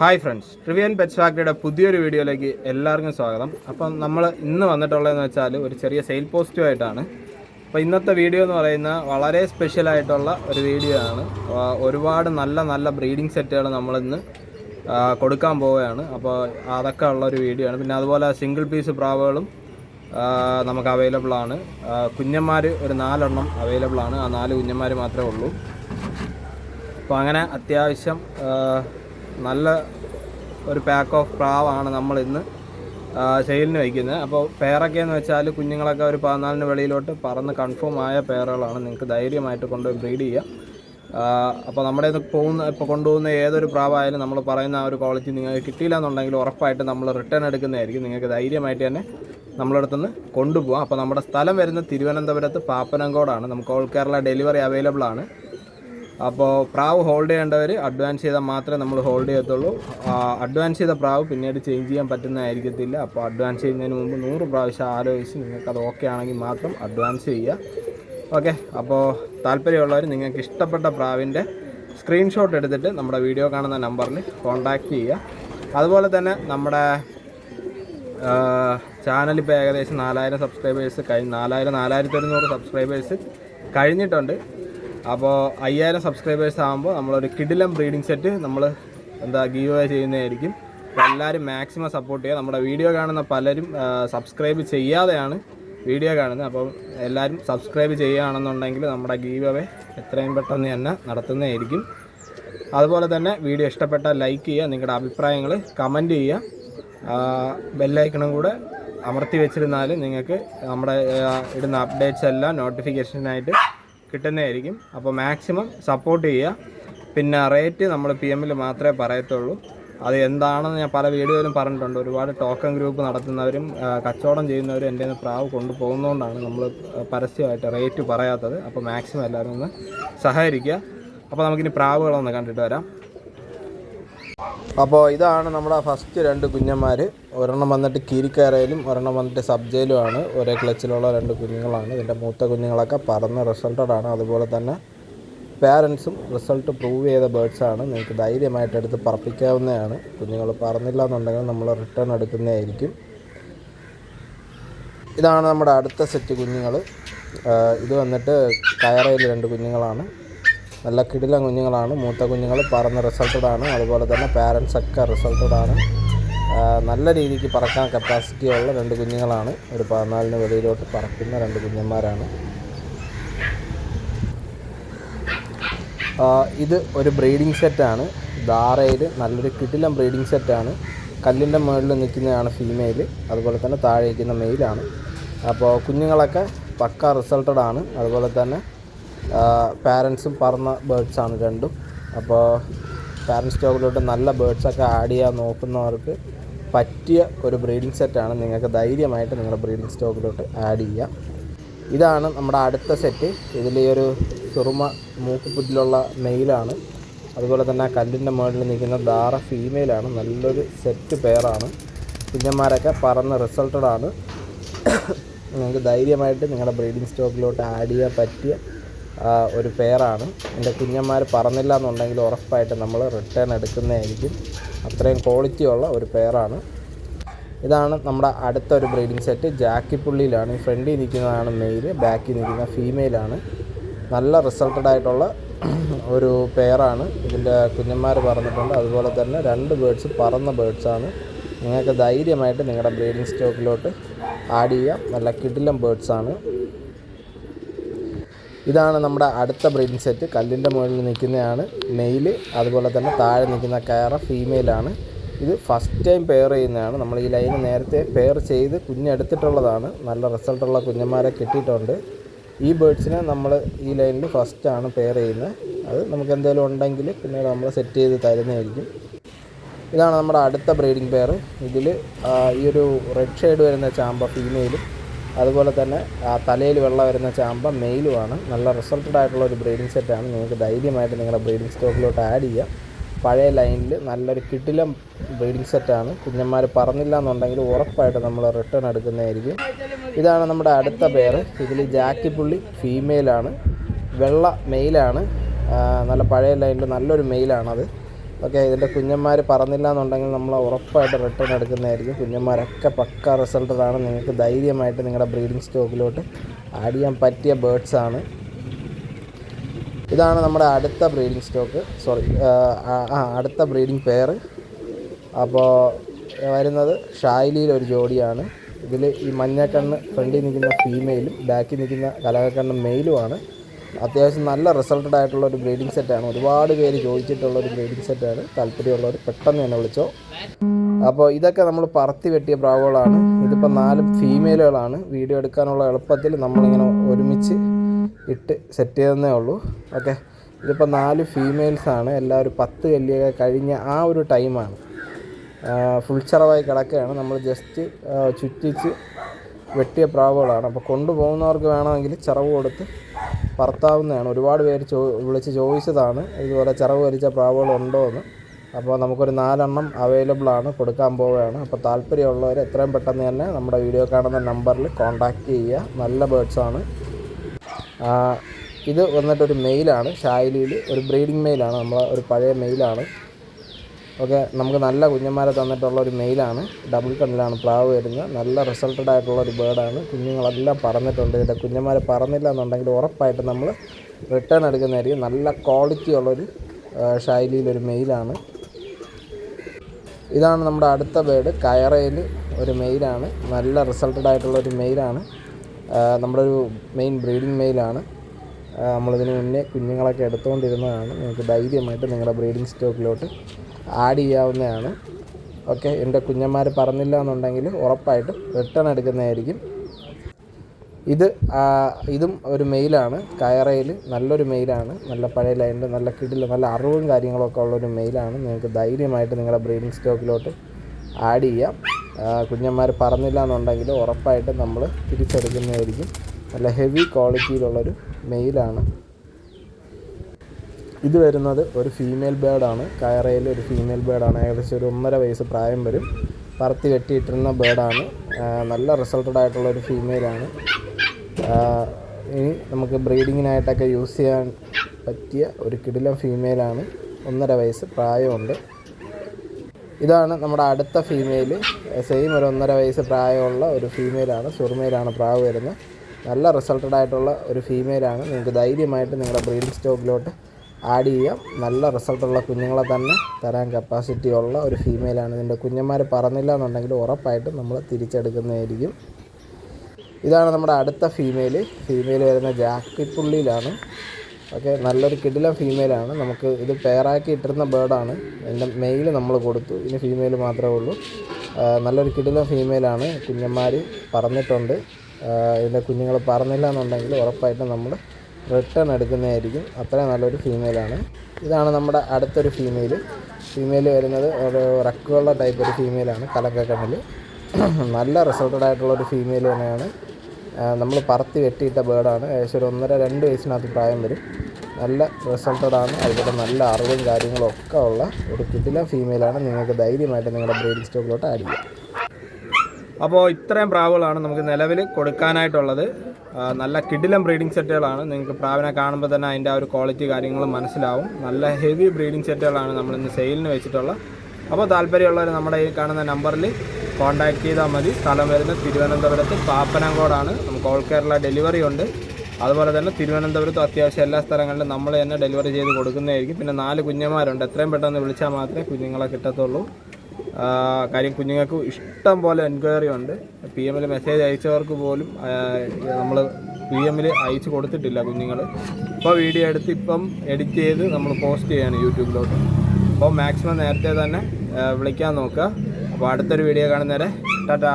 Hi friends ട്രിവിയൻ pets ഫാക്ടറിയുടെ പുതിയൊരു വീഡിയോയിലേക്ക് എല്ലാവർക്കും സ്വാഗതം. അപ്പം നമ്മൾ ഇന്ന് വന്നിട്ടുള്ളതെന്ന് വെച്ചാൽ ഒരു ചെറിയ സെയിൽ പോസ്റ്റുമായിട്ടാണ്. അപ്പോൾ ഇന്നത്തെ വീഡിയോ എന്ന് പറയുന്ന വളരെ സ്പെഷ്യലായിട്ടുള്ള ഒരു വീഡിയോ ആണ്. ഒരുപാട് നല്ല നല്ല ബ്രീഡിംഗ് സെറ്റുകൾ നമ്മളിന്ന് കൊടുക്കാൻ പോവുകയാണ്. അപ്പോൾ അതൊക്കെ ഉള്ള ഒരു വീഡിയോ ആണ്. പിന്നെ അതുപോലെ സിംഗിൾ പീസ് പ്രാവുകളും നമുക്ക് അവൈലബിൾ ആണ്. കുഞ്ഞന്മാർ ഒരു നാലെണ്ണം അവൈലബിൾ ആണ്. ആ നാല് കുഞ്ഞന്മാർ മാത്രമേ ഉള്ളൂ. അപ്പോൾ അങ്ങനെ അത്യാവശ്യം നല്ല ഒരു പാക്ക് ഓഫ് പ്രാവാണ് നമ്മൾ ഇന്ന് സെയിലിന് വയ്ക്കുന്നത്. അപ്പോൾ പേരൊക്കെ വെച്ചാൽ കുഞ്ഞുങ്ങളൊക്കെ ഒരു പതിനാലിന് വെളിയിലോട്ട് പറന്ന് കൺഫേം ആയ പേറുകളാണ് നിങ്ങൾക്ക് ധൈര്യമായിട്ട് കൊണ്ടുപോയി ബ്രീഡ് ചെയ്യാം. അപ്പോൾ നമ്മുടെ ഇത് പോകുന്ന ഇപ്പോൾ കൊണ്ടുപോകുന്ന ഏതൊരു പ്രാവായാലും നമ്മൾ പറയുന്ന ആ ഒരു ക്വാളിറ്റി നിങ്ങൾക്ക് കിട്ടിയില്ല എന്നുണ്ടെങ്കിൽ ഉറപ്പായിട്ട് നമ്മൾ റിട്ടേൺ എടുക്കുന്നതായിരിക്കും. നിങ്ങൾക്ക് ധൈര്യമായിട്ട് തന്നെ നമ്മളടുത്തുനിന്ന് കൊണ്ടുപോകാം. അപ്പോൾ നമ്മുടെ സ്ഥലം വരുന്നത് തിരുവനന്തപുരത്ത് പാപ്പനംകോടാണ്. നമുക്ക് ഓൾ കേരള ഡെലിവറി അവൈലബിൾ ആണ്. അപ്പോൾ പ്രാവ് ഹോൾഡ് ചെയ്യേണ്ടവർ അഡ്വാൻസ് ചെയ്താൽ മാത്രമേ നമ്മൾ ഹോൾഡ് ചെയ്യത്തുള്ളൂ. അഡ്വാൻസ് ചെയ്ത പ്രാവ് പിന്നീട് ചേഞ്ച് ചെയ്യാൻ പറ്റുന്നതായിരിക്കത്തില്ല. അപ്പോൾ അഡ്വാൻസ് ചെയ്യുന്നതിന് മുമ്പ് നൂറ് പ്രാവശ്യം ആലോചിച്ച് നിങ്ങൾക്ക് അത് ഓക്കെ ആണെങ്കിൽ മാത്രം അഡ്വാൻസ് ചെയ്യുക. ഓക്കെ അപ്പോൾ താല്പര്യമുള്ളവർ നിങ്ങൾക്ക് ഇഷ്ടപ്പെട്ട പ്രാവിന്റെ സ്ക്രീൻഷോട്ട് എടുത്തിട്ട് നമ്മുടെ വീഡിയോ കാണുന്ന നമ്പറിൽ കോൺടാക്റ്റ് ചെയ്യുക. അതുപോലെ തന്നെ നമ്മുടെ ചാനൽ ഇപ്പോൾ ഏകദേശം നാലായിരം സബ്സ്ക്രൈബേഴ്സ് കഴിഞ്ഞ് നാലായിരം നാലായിരത്തി ഒരുന്നൂറ് സബ്സ്ക്രൈബേഴ്സ് കഴിഞ്ഞിട്ടുണ്ട്. അപ്പോൾ അയ്യായിരം സബ്സ്ക്രൈബേഴ്സ് ആകുമ്പോൾ നമ്മളൊരു കിഡിലം ബ്രീഡിംഗ് സെറ്റ് നമ്മൾ എന്താ ഗീവ് അവേ ചെയ്യുന്നതായിരിക്കും എല്ലാവരും മാക്സിമം സപ്പോർട്ട് ചെയ്യുക. നമ്മുടെ വീഡിയോ കാണുന്ന പലരും സബ്സ്ക്രൈബ് ചെയ്യാതെയാണ് വീഡിയോ കാണുന്നത്. അപ്പോൾ എല്ലാവരും സബ്സ്ക്രൈബ് ചെയ്യുകയാണെന്നുണ്ടെങ്കിൽ നമ്മുടെ ഗീവ് അവേ എത്രയും പെട്ടെന്ന് തന്നെ നടത്തുന്നതായിരിക്കും. അതുപോലെ തന്നെ വീഡിയോ ഇഷ്ടപ്പെട്ടാൽ ലൈക്ക് ചെയ്യുക. നിങ്ങളുടെ അഭിപ്രായങ്ങൾ കമന്റ് ചെയ്യുക. ബെല്ലൈക്കണം കൂടെ അമർത്തി വെച്ചിരുന്നാൽ നിങ്ങൾക്ക് നമ്മുടെ ഇടുന്ന അപ്ഡേറ്റ്സ് എല്ലാം നോട്ടിഫിക്കേഷനായിട്ട് കിട്ടുന്നതായിരിക്കും. അപ്പോൾ മാക്സിമം സപ്പോർട്ട് ചെയ്യുക. പിന്നെ റേറ്റ് നമ്മൾ പി എമ്മിൽ മാത്രമേ പറയത്തുള്ളൂ. അത് എന്താണെന്ന് ഞാൻ പല വീഡിയോയിലും പറഞ്ഞിട്ടുണ്ട്. ഒരുപാട് ടോക്കൺ ഗ്രൂപ്പ് നടത്തുന്നവരും കച്ചവടം ചെയ്യുന്നവരും എന്റെ നിന്ന് പ്രാവ് കൊണ്ടുപോകുന്നതുകൊണ്ടാണ് നമ്മൾ പരസ്യമായിട്ട് റേറ്റ് പറയാത്തത്. അപ്പോൾ മാക്സിമം എല്ലാവരും ഒന്ന് സഹകരിക്കുക. അപ്പോൾ നമുക്കിനി പ്രാവുകളൊന്ന് കണ്ടിട്ട് വരാം. അപ്പോൾ ഇതാണ് നമ്മുടെ ഫസ്റ്റ് രണ്ട് കുഞ്ഞന്മാർ ഒരെണ്ണം വന്നിട്ട് കീരിക്കയറയിലും ഒരെണ്ണം വന്നിട്ട് സബ്ജയിലുമാണ്. ഒരേ ക്ലച്ചിലുള്ള രണ്ട് കുഞ്ഞുങ്ങളാണ്. ഇതിന്റെ മൂത്ത കുഞ്ഞുങ്ങളൊക്കെ പറന്ന് റിസൾട്ടഡ് ആണ്. അതുപോലെ തന്നെ പാരൻസും റിസൾട്ട് പ്രൂവ് ചെയ്ത ബേഡ്സാണ് നിങ്ങൾക്ക് ധൈര്യമായിട്ട് എടുത്ത് പറപ്പിക്കാവുന്നതാണ്. കുഞ്ഞുങ്ങൾ പറന്നില്ല എന്നുണ്ടെങ്കിൽ നമ്മൾ റിട്ടേൺ എടുക്കുന്നതായിരിക്കും. ഇതാണ് നമ്മുടെ അടുത്ത സെറ്റ് കുഞ്ഞുങ്ങൾ ഇത് വന്നിട്ട് കയറയിൽ രണ്ട് കുഞ്ഞുങ്ങളാണ്. നല്ല കിടില കുഞ്ഞുങ്ങളാണ് മൂത്ത കുഞ്ഞുങ്ങൾ പറന്ന് റിസൾട്ടഡ് ആണ് അതുപോലെ തന്നെ പാരൻസ് ഒക്കെ റിസൾട്ടഡ് ആണ് നല്ല രീതിക്ക് പറക്കാൻ കപ്പാസിറ്റി ഉള്ള രണ്ട് കുഞ്ഞുങ്ങളാണ്. ഒരു പതിനാലിന് വെളിയിലോട്ട് പറക്കുന്ന രണ്ട് കുഞ്ഞന്മാരാണ്. ഇത് ഒരു ബ്രീഡിംഗ് സെറ്റാണ് ധാരയിൽ നല്ലൊരു കിടിലം ബ്രീഡിംഗ് സെറ്റാണ് കല്ലിന്റെ മുകളിൽ നിൽക്കുന്നതാണ് ഫീമെയിൽ അതുപോലെ തന്നെ താഴെ നിൽക്കുന്ന മെയിലാണ് അപ്പോൾ കുഞ്ഞുങ്ങളൊക്കെ പക്ക റിസൾട്ടഡ് ആണ്. അതുപോലെ തന്നെ പാരൻസും പറന്ന ബേഡ്സാണ് രണ്ടും. അപ്പോൾ പാരൻസ് സ്റ്റോക്കിലോട്ട് നല്ല ബേഡ്സൊക്കെ ആഡ് ചെയ്യാൻ നോക്കുന്നവർക്ക് പറ്റിയ ഒരു ബ്രീഡിംഗ് സെറ്റാണ് നിങ്ങൾക്ക് ധൈര്യമായിട്ട് നിങ്ങളുടെ ബ്രീഡിംഗ് സ്റ്റോക്കിലോട്ട് ആഡ് ചെയ്യാം. ഇതാണ് നമ്മുടെ അടുത്ത സെറ്റ് ഇതിൽ ഈ ഒരു ചെറുമ മൂക്കുപുറ്റിലുള്ള മെയിലാണ് അതുപോലെ തന്നെ കല്ലിന്റെ മുകളിൽ നിൽക്കുന്ന ധാറ ഫീമെയിലാണ് നല്ലൊരു സെറ്റ് പെയറാണ് കുഞ്ഞന്മാരൊക്കെ പറന്ന് റിസൾട്ടഡാണ് നിങ്ങൾക്ക് ധൈര്യമായിട്ട് നിങ്ങളുടെ ബ്രീഡിംഗ് സ്റ്റോക്കിലോട്ട് ആഡ് ചെയ്യാൻ പറ്റിയ ഒരു പെയറാണ് എന്റെ കുഞ്ഞന്മാർ പറന്നില്ല എന്നുണ്ടെങ്കിൽ ഉറപ്പായിട്ട് നമ്മൾ റിട്ടേൺ എടുക്കുന്നതായിരിക്കും. അത്രയും ക്വാളിറ്റി ഉള്ള ഒരു പെയറാണ് ഇതാണ് നമ്മുടെ അടുത്തൊരു ബ്രീഡിംഗ് സെറ്റ് ജാക്കിപ്പുള്ളിയിലാണ്. ഫ്രണ്ടിൽ നിൽക്കുന്നതാണ് മെയിൽ ബാക്കിൽ നിൽക്കുന്ന ഫീമെയിലാണ് നല്ല റിസൾട്ടഡ് ആയിട്ടുള്ള ഒരു പെയറാണ് ഇതിന്റെ കുഞ്ഞന്മാർ പറന്നിട്ടുണ്ട് അതുപോലെ തന്നെ രണ്ട് ബേഡ്സ് പറന്ന ബേഡ്സാണ് നിങ്ങൾക്ക് ധൈര്യമായിട്ട് നിങ്ങളുടെ ബ്രീഡിംഗ് സ്റ്റോക്കിലോട്ട് ആഡ് ചെയ്യാം. നല്ല കിടിലം ബേഡ്സാണ് ഇതാണ് നമ്മുടെ അടുത്ത ബ്രീഡിംഗ് സെറ്റ്. കല്ലിന്റെ മുകളിൽ നിൽക്കുന്നതാണ് മെയിൽ അതുപോലെ തന്നെ താഴെ നിൽക്കുന്ന കയറ ഫീമെയിലാണ് ഇത് ഫസ്റ്റ് ടൈം പെയർ ചെയ്യുന്നതാണ്. നമ്മൾ ഈ ലൈന് നേരത്തെ പെയർ ചെയ്ത് കുഞ്ഞെടുത്തിട്ടുള്ളതാണ്. നല്ല റിസൾട്ടുള്ള കുഞ്ഞന്മാരെ കിട്ടിയിട്ടുണ്ട്. ഈ ബേഡ്സിനെ നമ്മൾ ഈ ലൈനിൽ ഫസ്റ്റാണ് പെയർ ചെയ്യുന്നത്. അത് നമുക്ക് എന്തെങ്കിലും ഉണ്ടെങ്കിൽ പിന്നീട് നമ്മൾ സെറ്റ് ചെയ്ത് തരുന്നതായിരിക്കും. ഇതാണ് നമ്മുടെ അടുത്ത ബ്രീഡിംഗ് പെയർ ഇതിൽ ഈ ഒരു റെഡ് ഷെയ്ഡ് വരുന്ന ചാമ്പ ഫീമെയിലും അതുപോലെ തന്നെ ആ തലയിൽ വെള്ളം വരുന്ന ചാമ്പ മെയിലുമാണ്. നല്ല റിസൾട്ടഡ് ആയിട്ടുള്ള ഒരു ബ്രീഡിംഗ് സെറ്റാണ് നിങ്ങൾക്ക് ധൈര്യമായിട്ട് നിങ്ങളുടെ ബ്രീഡിംഗ് സ്റ്റോക്കിലോട്ട് ആഡ് ചെയ്യാം. പഴയ ലൈനിൽ നല്ലൊരു കിട്ടിലം ബ്രീഡിംഗ് സെറ്റാണ് കുഞ്ഞന്മാർ പറഞ്ഞില്ല എന്നുണ്ടെങ്കിൽ ഉറപ്പായിട്ട് നമ്മൾ റിട്ടേൺ എടുക്കുന്നതായിരിക്കും. ഇതാണ് നമ്മുടെ അടുത്ത പേര് ഇതിൽ ജാക്കിപ്പുള്ളി ഫീമെയിലാണ് വെള്ള മെയിലാണ്. നല്ല പഴയ ലൈനിൽ നല്ലൊരു മെയിലാണത്. ഓക്കെ ഇതിന്റെ കുഞ്ഞന്മാർ പറന്നില്ല എന്നുണ്ടെങ്കിൽ നമ്മൾ ഉറപ്പായിട്ട് റിട്ടേൺ എടുക്കുന്നതായിരിക്കും. കുഞ്ഞന്മാരൊക്കെ പക്ക റിസൾട്ടഡാണ് നിങ്ങൾക്ക് ധൈര്യമായിട്ട് നിങ്ങളുടെ ബ്രീഡിംഗ് സ്റ്റോക്കിലോട്ട് ആഡ് ചെയ്യാൻ പറ്റിയ ബേഡ്സ് ആണ്. ഇതാണ് നമ്മുടെ അടുത്ത ബ്രീഡിംഗ് സ്റ്റോക്ക് സോറി ആ അടുത്ത ബ്രീഡിംഗ് പെയർ അപ്പോൾ വരുന്നത് ഷായിലിയിൽ ഒരു ജോഡിയാണ്. ഇതിൽ ഈ മഞ്ഞക്കണ്ണ് ഫ്രണ്ടിൽ നിൽക്കുന്ന ഫീമെയിലും ബാക്കിൽ നിൽക്കുന്ന കലകക്കണ്ണ് മെയിലുമാണ് അത്യാവശ്യം നല്ല റിസൾട്ടഡ് ആയിട്ടുള്ള ഒരു ബ്രീഡിംഗ് സെറ്റാണ് ഒരുപാട് പേര് ചോദിച്ചിട്ടുള്ള ഒരു ബ്രീഡിംഗ് സെറ്റാണ് താല്പര്യമുള്ളവർ പെട്ടെന്ന് തന്നെ വിളിച്ചോ. അപ്പോൾ ഇതൊക്കെ നമ്മൾ പറത്തി വെട്ടിയ പ്രാവുകളാണ് ഇതിപ്പോൾ നാല് ഫീമെയിലുകളാണ് വീഡിയോ എടുക്കാനുള്ള എളുപ്പത്തിൽ നമ്മളിങ്ങനെ ഒരുമിച്ച് ഇട്ട് സെറ്റ് ചെയ്തതേ ഉള്ളൂ. ഓക്കെ ഇതിപ്പോൾ നാല് ഫീമെയിൽസാണ് എല്ലാവരും പത്ത് കല്ലിയൊക്കെ കഴിഞ്ഞ ആ ഒരു ടൈമാണ് ഫുൾ ചറവായി കിടക്കുകയാണ്. നമ്മൾ ജസ്റ്റ് ചുറ്റിച്ച് വെട്ടിയ പ്രാവുകളാണ്. അപ്പോൾ കൊണ്ടുപോകുന്നവർക്ക് വേണമെങ്കിൽ ചിറവ് കൊടുത്ത് പറത്താവുന്നതാണ്. ഒരുപാട് പേര് ചോ വിളിച്ച് ചോദിച്ചതാണ് ഇതുപോലെ ചിറവ് വലിച്ച പ്രാവുകളുണ്ടോ എന്ന് അപ്പോൾ നമുക്കൊരു നാലെണ്ണം അവൈലബിൾ ആണ് കൊടുക്കാൻ പോവുകയാണ്. അപ്പോൾ താല്പര്യമുള്ളവർ എത്രയും പെട്ടെന്ന് തന്നെ നമ്മുടെ വീഡിയോ കാണുന്ന നമ്പറിൽ കോൺടാക്റ്റ് ചെയ്യുക. നല്ല ബേഡ്സാണ് ഇത് വന്നിട്ടൊരു മെയിലാണ് ഷായിലിയിൽ ഒരു ബ്രീഡിംഗ് മെയിലാണ് നമ്മൾ ഒരു പഴയ മെയിലാണ് ഓക്കെ നമുക്ക് നല്ല കുഞ്ഞന്മാരെ തന്നിട്ടുള്ള ഒരു മെയിലാണ്. ഡബിൾ കണ്ണിലാണ് പ്ലാവ് വരുന്നത്. നല്ല റിസൾട്ടഡ് ആയിട്ടുള്ള ഒരു ബേർഡാണ് കുഞ്ഞുങ്ങളെല്ലാം പറന്നിട്ടുണ്ട്. ഇതിന്റെ കുഞ്ഞന്മാരെ പറന്നില്ല എന്നുണ്ടെങ്കിൽ ഉറപ്പായിട്ട് നമ്മൾ റിട്ടേൺ എടുക്കുന്നതായിരിക്കും. നല്ല ക്വാളിറ്റി ഉള്ളൊരു ശൈലിയിലൊരു മെയിലാണ്. ഇതാണ് നമ്മുടെ അടുത്ത ബേർഡ് കയറയിൽ ഒരു മെയിലാണ്. നല്ല റിസൾട്ടഡ് ആയിട്ടുള്ള ഒരു മെയിലാണ്. നമ്മുടെ ഒരു മെയിൻ ബ്രീഡിംഗ് മെയിലാണ്. നമ്മളിതിന് മുന്നേ കുഞ്ഞുങ്ങളൊക്കെ എടുത്തുകൊണ്ടിരുന്നതാണ്. നിങ്ങൾക്ക് ധൈര്യമായിട്ട് നിങ്ങളുടെ ബ്രീഡിംഗ് സ്റ്റോക്കിലോട്ട് ആഡ് ചെയ്യാവുന്നതാണ്. ഓക്കെ എന്റെ കുഞ്ഞന്മാർ പറഞ്ഞില്ല എന്നുണ്ടെങ്കിൽ ഉറപ്പായിട്ടും റിട്ടേൺ എടുക്കുന്നതായിരിക്കും. ഇത് ഇതും ഒരു മെയിലാണ് കയറയിൽ നല്ലൊരു മെയിലാണ് നല്ല പഴയ ലൈനിൽ നല്ല കിടിൽ നല്ല അറിവും കാര്യങ്ങളൊക്കെ ഉള്ളൊരു മെയിലാണ് നിങ്ങൾക്ക് ധൈര്യമായിട്ട് നിങ്ങളുടെ ബ്രീഡിംഗ് സ്റ്റോക്കിലോട്ട് ആഡ് ചെയ്യാം. കുഞ്ഞന്മാർ പറഞ്ഞില്ല എന്നുണ്ടെങ്കിൽ ഉറപ്പായിട്ടും നമ്മൾ തിരിച്ചെടുക്കുന്നതായിരിക്കും. നല്ല ഹെവി ക്വാളിറ്റിയിലുള്ളൊരു മെയിലാണ് ഇത് വരുന്നത് ഒരു ഫീമെയിൽ ബേർഡാണ് കയറയിൽ ഒരു ഫീമെയിൽ ബേർഡാണ് ഏകദേശം ഒരു ഒന്നര വയസ്സ് പ്രായം വരും. പറത്തി കെട്ടിയിട്ടിരുന്ന ബേർഡാണ് നല്ല റിസൾട്ടഡ് ആയിട്ടുള്ള ഒരു ഫീമെയിലാണ് ഇനി നമുക്ക് ബ്രീഡിങ്ങിനായിട്ടൊക്കെ യൂസ് ചെയ്യാൻ പറ്റിയ ഒരു കിടിലം ഫീമെയിലാണ് ഒന്നര വയസ്സ് പ്രായമുണ്ട്. ഇതാണ് നമ്മുടെ അടുത്ത ഫീമെയിൽ സെയിം ഒരു ഒന്നര വയസ്സ് പ്രായമുള്ള ഒരു ഫീമെയിലാണ് സുറുമയിലാണ് പ്രാവ് വരുന്നത്. നല്ല റിസൾട്ടഡ് ആയിട്ടുള്ള ഒരു ഫീമെയിലാണ് നിങ്ങൾക്ക് ധൈര്യമായിട്ട് നിങ്ങളുടെ ബ്രീഡിംഗ് സ്റ്റോക്കിലോട്ട് ആഡ് ചെയ്യാം. നല്ല റിസൾട്ടുള്ള കുഞ്ഞുങ്ങളെ തന്നെ തരാൻ കപ്പാസിറ്റി ഉള്ള ഒരു ഫീമെയിലാണ് ഇതിന്റെ കുഞ്ഞന്മാർ പറന്നില്ല എന്നുണ്ടെങ്കിൽ ഉറപ്പായിട്ടും നമ്മൾ തിരിച്ചെടുക്കുന്നതായിരിക്കും. ഇതാണ് നമ്മുടെ അടുത്ത ഫീമെയിൽ ഫീമെയിൽ വരുന്ന ജാക്കി പുള്ളിയിലാണ് ഓക്കെ നല്ലൊരു കിടില ഫീമെയിലാണ് നമുക്ക് ഇത് പെയറാക്കി ഇട്ടിരുന്ന ബേർഡാണ് എന്റെ മെയിൽ നമ്മൾ കൊടുത്തു. ഇനി ഫീമെയിൽ മാത്രമേ ഉള്ളൂ. നല്ലൊരു കിടില ഫീമെയിലാണ് കുഞ്ഞന്മാർ പറന്നിട്ടുണ്ട് ഇതിന്റെ കുഞ്ഞുങ്ങൾ പറന്നില്ല എന്നുണ്ടെങ്കിൽ ഉറപ്പായിട്ടും നമ്മൾ റിട്ടേൺ എടുക്കുന്നതായിരിക്കും. അത്ര നല്ലൊരു ഫീമെയിലാണ് ഇതാണ് നമ്മുടെ അടുത്തൊരു ഫീമെയിൽ ഫീമെയിൽ വരുന്നത് ഒരു റക്കുള്ള ടൈപ്പ് ഒരു ഫീമെയിലാണ് കലക്കക്കണ്ണിൽ നല്ല റിസൾട്ടഡ് ആയിട്ടുള്ള ഒരു ഫീമെയിൽ തന്നെയാണ് നമ്മൾ പറത്തി വെട്ടിയിട്ട ബേർഡാണ് ഏകദേശം ഒരു ഒന്നര രണ്ട് വയസ്സിനകത്ത് പ്രായം വരും. നല്ല റിസൾട്ടഡാണ് അതുപോലെ നല്ല അറിവും കാര്യങ്ങളും ഒക്കെ ഉള്ള ഒരു കിടില ഫീമെയിലാണ് നിങ്ങൾക്ക് ധൈര്യമായിട്ട് നിങ്ങളുടെ ബ്രീഡിംഗ് സ്റ്റോക്കിലോട്ട് ആഡ് ചെയ്യാം. അപ്പോൾ ഇത്രയും പ്രാവുകളാണ് നമുക്ക് നിലവിൽ കൊടുക്കാനായിട്ടുള്ളത്. നല്ല കിടിലം ബ്രീഡിംഗ് സെറ്റുകളാണ്. നിങ്ങൾക്ക് പ്രാവിനെ കാണുമ്പോൾ തന്നെ അതിന്റെ ആ ഒരു ക്വാളിറ്റി കാര്യങ്ങൾ മനസ്സിലാവും. നല്ല ഹെവി ബ്രീഡിംഗ് സെറ്റുകളാണ് നമ്മൾ ഇന്ന് സെയിലിന് വെച്ചിട്ടുള്ള അപ്പോൾ താല്പര്യമുള്ളവർ നമ്മുടെ ഈ കാണുന്ന നമ്പറിൽ കോൺടാക്ട് ചെയ്താൽ മതി. സ്ഥലം വരുന്നത് തിരുവനന്തപുരത്ത് പാപ്പനംകോടാണ് നമുക്ക് ഓൾ കേരള ഡെലിവറി ഉണ്ട്. അതുപോലെ തന്നെ തിരുവനന്തപുരത്ത് അത്യാവശ്യം എല്ലാ സ്ഥലങ്ങളിലും നമ്മൾ തന്നെ ഡെലിവറി ചെയ്ത് കൊടുക്കുന്നതായിരിക്കും. പിന്നെ നാല് കുഞ്ഞന്മാരുണ്ട്. എത്രയും പെട്ടെന്ന് വിളിച്ചാൽ മാത്രമേ കുഞ്ഞുങ്ങളെ കിട്ടത്തുള്ളൂ. കാര്യം കുഞ്ഞുങ്ങൾക്ക് ഇഷ്ടം പോലെ എൻക്വയറി ഉണ്ട്. പി എമ്മിൽ മെസ്സേജ് അയച്ചവർക്ക് പോലും നമ്മൾ പി എമ്മിൽ അയച്ചു കൊടുത്തിട്ടില്ല കുഞ്ഞുങ്ങൾ ഇപ്പോൾ വീഡിയോ എടുത്ത് ഇപ്പം എഡിറ്റ് ചെയ്ത് നമ്മൾ പോസ്റ്റ് ചെയ്യാണ് യൂട്യൂബിലോട്ട്. അപ്പോൾ മാക്സിമം നേരത്തെ തന്നെ വിളിക്കാൻ നോക്കുക. അപ്പോൾ അടുത്തൊരു വീഡിയോ കാണുന്നേരെ ടാറ്റാ.